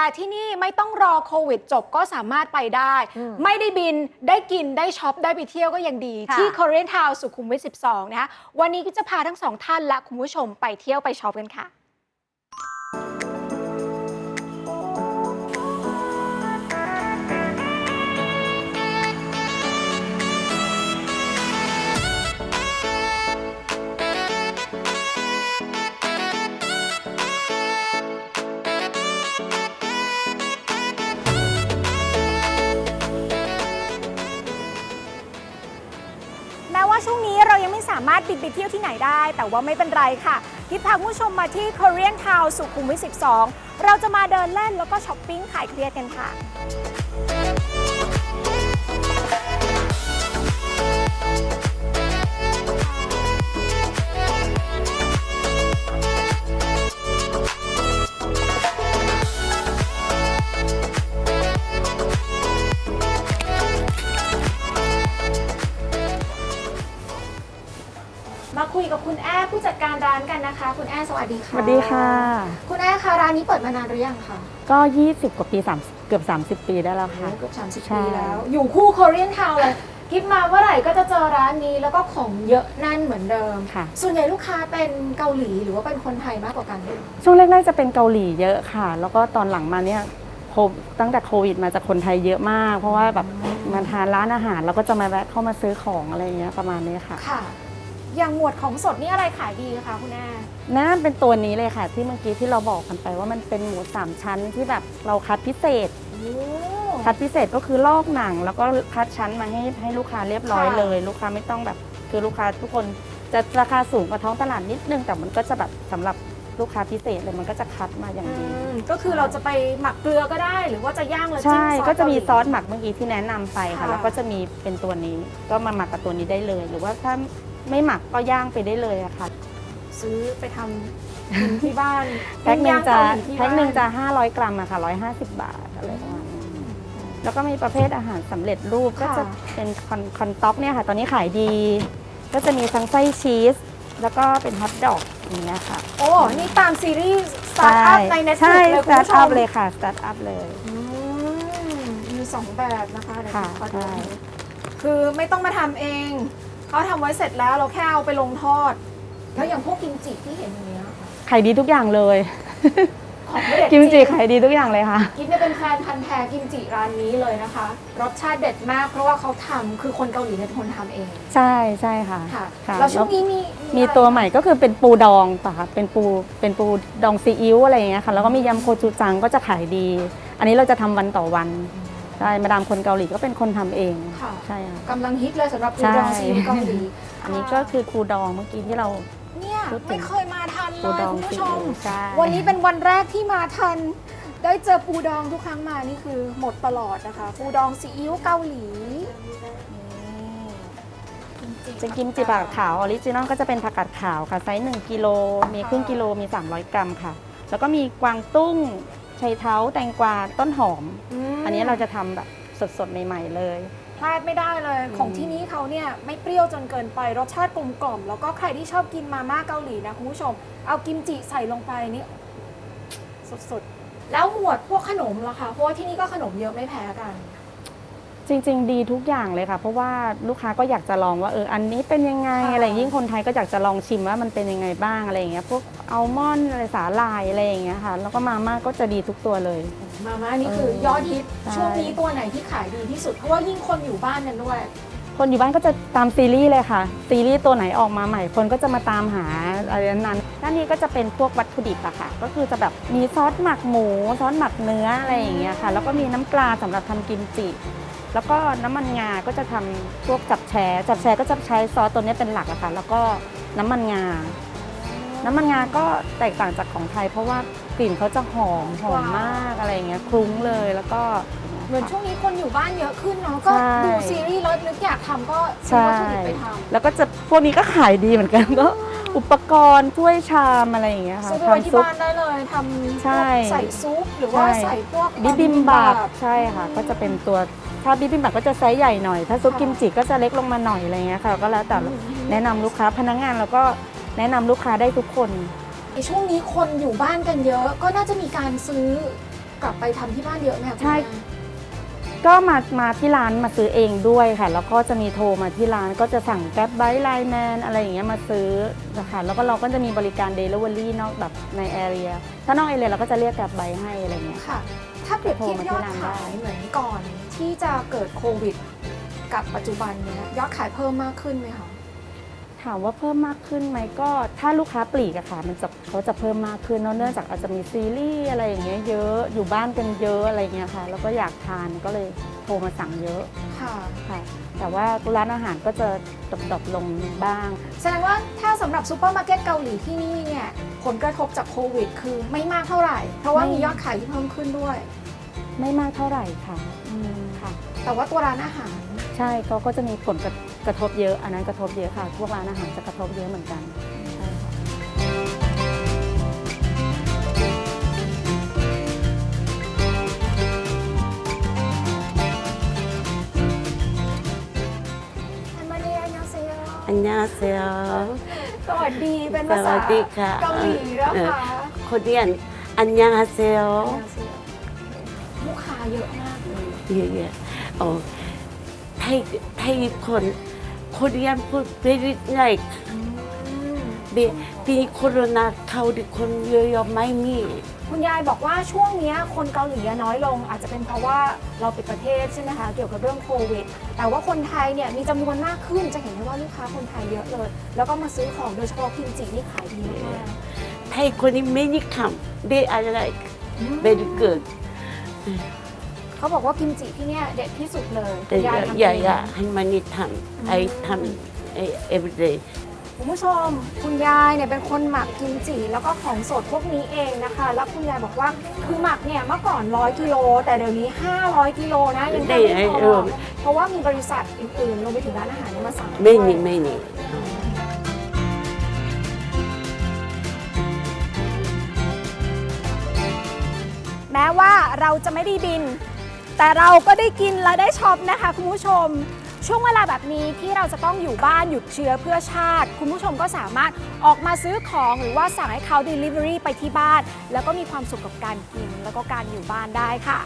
แต่ที่นี่ไม่ต้องรอโควิดจบก็สามารถไปได้อืมไม่ได้บินได้กินได้ช็อป ได้ไปเที่ยวก็ยังดีค่ะที่ Korean Town สุขุมวิท 12 นะคะวันนี้ก็จะพาทั้งสองท่านและคุณผู้ชมไปเที่ยวไปช็อปกันค่ะายังไม่สามารถบินไปเที่ยวที่ไหนได้ แต่ว่าไม่เป็นไรค่ะ ทิพพาผู้ชมมาที่ Korean Town สุขุมวิท 12 เราจะมาเดินเล่นแล้วก็ช้อปปิ้งขายเครียดกันค่ะารร้านกันนะคะ คุณแอ้สวัสดีสค่ะวัสดีค่ะ คุณแอ้คะร้านนี้เปิดมานานหรือยังคะก็ 20 กว่าปี30เกือบ 30 ปีได้แล้วค่ะ เกือบ30ใช่ปีแล้ว อยู่คู่ Korean Town เลยกิฟมาเมื่อไหร่ก็จะเจอร้านนี้แล้วก็ของเยอะแน่นเหมือนเดิม ค่ะ ส่วนใหญ่ลูกค้าเป็นเกาหลีหรือว่าเป็นคนไทยมากกว่ากัน ช่วงแรกๆจะเป็นเกาหลีเยอะค่ะ แล้วก็ตอนหลังมาเนี่ยโควิดตั้งแต่โควิดมาจากคนไทยเยอะมาก เพราะว่าแบบมาทานร้านอาหารแล้วก็จะมาแวะเข้ามาซื้อของอะไรอย่างเงี้ยประมาณนี้ค่ะ ค่ะ อย่างหมวดของสดนี่อะไรขายดีคะคุณแอ้นั่นเป็นตัวนี้เลยค่ะ ที่เมื่อกี้ที่เราบอกกันไปว่ามันเป็นหมูสามชั้นที่แบบเราคัดพิเศษ โอ้ คัดพิเศษก็คือลอกหนัง แล้วก็คัดชั้นมาให้ให้ลูกค้าเรียบร้อยค่ะ เลย ลูกค้าไม่ต้องแบบ คือลูกค้าทุกคนจะราคาสูงกว่าท้องตลาดนิดนึง แต่มันก็จะแบบสำหรับลูกค้าพิเศษเลยมันก็จะคัดมาอย่างอืดี มก็คือเราจะไปหมักเกลือก็ได้ หรือว่าจะย่างแล้วจิ้มใช่ซอสก็จะมีเาหลีซอสหมักเมื่อกี้ที่แนะนำไปค่ะ ค่ะ แล้วก็จะมีเป็นตัวนี้ก็มาหมักกับตัวนี้ได้เลย หรือว่าถ้า ไม่หมักก็ย่างไปได้เลยอะค่ะ ซื้อไปทำกินที่บ้านแพ็คหนึ่งจะปิ้ย่าเกาหลีที่แพ็คหนึ่งบ้าจะ500 กรัมอะค่ะ150 บาทอะไรประมาณนี้แล้วก็มีประเภทอาหารสำเร็จรูปก็จะเป็นคอนคอนต็อกเนี่ยค่ะ ตอนนี้ขายดี ก็จะมีทั้งไส้ชีส แล้วก็เป็นฮอทดอกอย่างเงี้ยค่ะ โอ้ นี่ตามซีรีส์สตาร์ทอัพในใช่ Netflix เลยสคุณตาร์ทผู้ชอัมพเลยค่ะสตาร์ทอัพเลยอืมมีสองแบบนะคะเดี๋ยวค่ะขอดูใช่คือไม่ต้องมาทำเอง เขาทำไว้เสร็จแล้วเราแค่เอาไปลงทอด แล้วอย่างพวกกิมจิที่เห็นอย่างเนี้ยค่ะขายดีทุกอย่างเลย ของไม่เด็ดกิมจิริงขายดีทุกอย่างเลยค่ะ กิฟเนี่ยเป็นแฟนพันธ์แท้กิมจิร้านนี้เลยนะคะ รสชาติเด็ดมากเพราะว่าเขาทำคือคนเกาหลีเนี่ยเป็นคนทำเองใช่ใช่ค่ะค่ะค่ะแล้วช่วงนี้มีมีอะไรตัวใหม่ก็คือเป็นปูดองป่ะคะเป็นปูเป็นปูดองซีอิ๊วอะไรอย่างเงี้ยค่ะแล้วก็มียำโคจูจังก็จะขายดี อันนี้เราจะทำวันต่อวัน ใช่มาดามคนเกาหลีก็เป็นคนทำเองค่ะ ใช่ค่ะ กำลังฮิตเลยสำหรับปูใช่ดองซีอิ๊วเกาหลีอันนี้ก็คือปูดองเมื่อกี้ที่เรา เนี่ยพูดถึง ไม่เคยมาทันเลปูยดองคุณซีผู้ชอิ๊มวใช่วันนี้เป็นวันแรกที่มาทัน ได้เจอปูดองทุกครั้งมานี่คือหมดตลอดนะคะ ปูดองซีอิ๊วเกาหลีนี่จะกิมจิผักขาวออริจินอลก็จะเป็นผักกาดขาวค่ะไซส์1กิโลมีครึ่งกิโลมี 300 กรัมค่ะ แล้วก็มีกวางตุ้งไชเท้าแตงกวาต้นหอมม อันนี้เราจะทำแบบสดๆ ใหม่ ๆ เลย พลาดไม่ได้เลยอืมของที่นี้เขาเนี่ยไม่เปรี้ยวจนเกินไปรสชาติกลมกล่อม แล้วก็ใครที่ชอบกินมาม่าเกาหลีนะคุณผู้ชม เอากิมจิใส่ลงไปนี่สุดๆ แล้วหมวดพวกขนมล่ะคะเพราะว่าที่นี่ก็ขนมเยอะไม่แพ้กัน จริง ๆ ดีทุกอย่างเลยค่ะ เพราะว่าลูกค้าก็อยากจะลองว่าเอออันนี้เป็นยังไงค่ะอะไรยิ่งคนไทยก็อยากจะลองชิมว่ามันเป็นยังไงบ้างอะไรอย่างเงี้ยพวกอัลมอนด์อะไรสาลายอะไรอย่างเงี้ยค่ะ แล้วก็มาม่าก็จะดีทุกตัวเลย มาม่านี่คือยอดฮิตใช่ ช่วงนี้ตัวไหนที่ขายดีที่สุด เพราะว่ายิ่งคนอยู่บ้านกันด้วย คนอยู่บ้านก็จะตามซีรีส์เลยค่ะ ซีรีส์ตัวไหนออกมาใหม่ คนก็จะมาตามหาอะไรนั้นด้านนี้ก็จะเป็นพวกวัตถุดิบอะค่ะ ก็คือจะแบบมีซอสหมักหมู ซอสหมักเนื้ออะไรอย่างเงี้ยค่ะ แล้วก็มีน้ำปลาสำหรับทำกิมจิ แล้วก็น้ำมันงาก็จะทำพวกจับแชร์จับแชร์ก็จะใช้ซอสตัวนี้เป็นหลักอะค่ะแล้วก็น้ำมันงา น้ำมันงาก็แตกต่างจากของไทย เพราะว่ากลิ่นเขาจะหอมหอมมากอะไรอย่างเงี้ยคลุ้งเลยแล้วก็ เหมือนช่วงนี้คนอยู่บ้านเยอะขึ้นเนาะก็ใช่ ดูซีรีส์แล้วนึกอยากทำก็ซื้อใช่วัตถุดิบไปทแล้วก็จะพวกนี้ก็ขายดีเหมือนกันก็อุปกรณ์ถ้วยชามอะไรอย่างเงี้ยำค่ะซื้อไปไว้ที่ทำซุป บ้านได้เลยทำใช่พวกใส่ซุปหรือว่าใช่ ใส่พวกบิบิมบับใช่ค่ะ ก็จะเป็นตัว ถ้าบิบิมบับก็จะไซส์ใหญ่หน่อย ถ้าซุปกิมจิก็จะเล็กลงมาหน่อยอะไรเงี้ยค่ะ ก็แล้วแต่แนะนำลูกค้าพนักงานแล้วก็แนะนำลูกค้าได้ทุกคน ในช่วงนี้คนอยู่บ้านกันเยอะ ก็น่าจะมีการซื้อกลับไปทำที่บ้านเยอะไหมคะคุณใช่ยาย ก็มามาที่ร้านมาซื้อเองด้วยค่ะ แล้วก็จะมีโทรมาที่ร้านก็จะสั่งแก๊บไบไลแมนอะไรอย่างเงี้ยมาซื้อนะคะแล้วก็เราก็จะมีบริการเดลิเวอรี่นอกแบบในแอเรียถ้านอกแอเรียเราก็จะเรียกแก๊บไบให้อะไรเงี้ยค่ะ ถ้าเปรียบเทียบยอดโทรมาที่ร้านได้ขายเหมือนก่อนที่จะเกิดโควิด กับปัจจุบันเนี่ยยอดขายเพิ่มมากขึ้นไหมคะ ถามว่าเพิ่มมากขึ้นไหมก็ถ้าลูกค้าปลีกอะค่ะมันจะเขาจะเพิ่มมากขึ้นเนอะเนื่องจากอาจจะมีซีรีส์อะไรอย่างเงี้ยเยอะอยู่บ้านกันเยอะอะไรเงี้ยค่ะ แล้วก็อยากทานก็เลยโทรมาสั่งเยอะค่ะค่ะ แต่ว่าร้านอาหารก็จะดรอปๆลงบ้าง แสดงว่าถ้าสำหรับซูเปอร์มาร์เก็ตเกาหลีที่นี่เนี่ยผลกระทบจากโควิด คือไม่มากเท่าไหร่ เพราะว่าไม่มียอดขายที่เพิ่มขึ้นด้วย ไม่มากเท่าไหร่ค่ะค่ะ แต่ว่าตัวร้านอาหาร ใช่เขาก็จะมีผลกระ กระทบเยอะ อันนั้นกระทบเยอะค่ะ พวกร้านอาหารจะกระทบเยอะเหมือนกันใช่ค่ะอันมาเนียนาเซียอันยาเซลสวัสดีเป็นสภาษาวัสดีค่ะเกาหลีแล้วเออค่ะคนเรียนอันยาเซลลูกค้าเยอะมากเลยเยอะๆโอ้ ไทยไทยคนคนเรียนพูดไปริไงเบปีโคโรนาเขาดิคนเยอะๆไม่มี คุณยายบอกว่าช่วงเนี้ยคนเกาหลีน้อยลง อาจจะเป็นเพราะว่าเราปิดประเทศใช่ไหมคะเกี่ยวกับเรื่องโควิด แต่ว่าคนไทยเนี่ยมีจำนวนมากขึ้นจะเห็นได้ว่าลูกค้าคนไทยเยอะเลย แล้วก็มาซื้อของโดยเฉพาะกิมจินี่ขายดีมากไทยคนนี้ไม่นิคำ they are like ๆ very good เขาบอกว่ากิมจิที่เนี่ยเด็ดที่สุดเลยแต่คุณยายทำอย่าเองอย่าให้มันนี่ทำไอ้ทำไอ้ every day คุณผู้ชมคุณยายเนี่ยเป็นคนหมักกิมจิแล้วก็ของสดพวกนี้เองนะคะ แล้วคุณยายบอกว่าคือหมักเนี่ยเมื่อก่อน 100กิโลแต่เดี๋ยวนี้ 500กิโลนะยังแทบไม่พเอออเพราะว่ามีบริษัทอื่นๆรวมไปถึงร้านอาหารเนี่ยมาสั่งไม่ด้วยนี่ไม่นี่แม้ว่าเราจะไม่ได้บิน แต่เราก็ได้กินและได้ช็อปนะคะคุณผู้ชม ช่วงเวลาแบบนี้ที่เราจะต้องอยู่บ้านหยุดเชื้อเพื่อชาติ คุณผู้ชมก็สามารถออกมาซื้อของหรือว่าสั่งให้เขา Delivery ไปที่บ้าน แล้วก็มีความสุขกับการกินแล้วก็การอยู่บ้านได้ค่ะ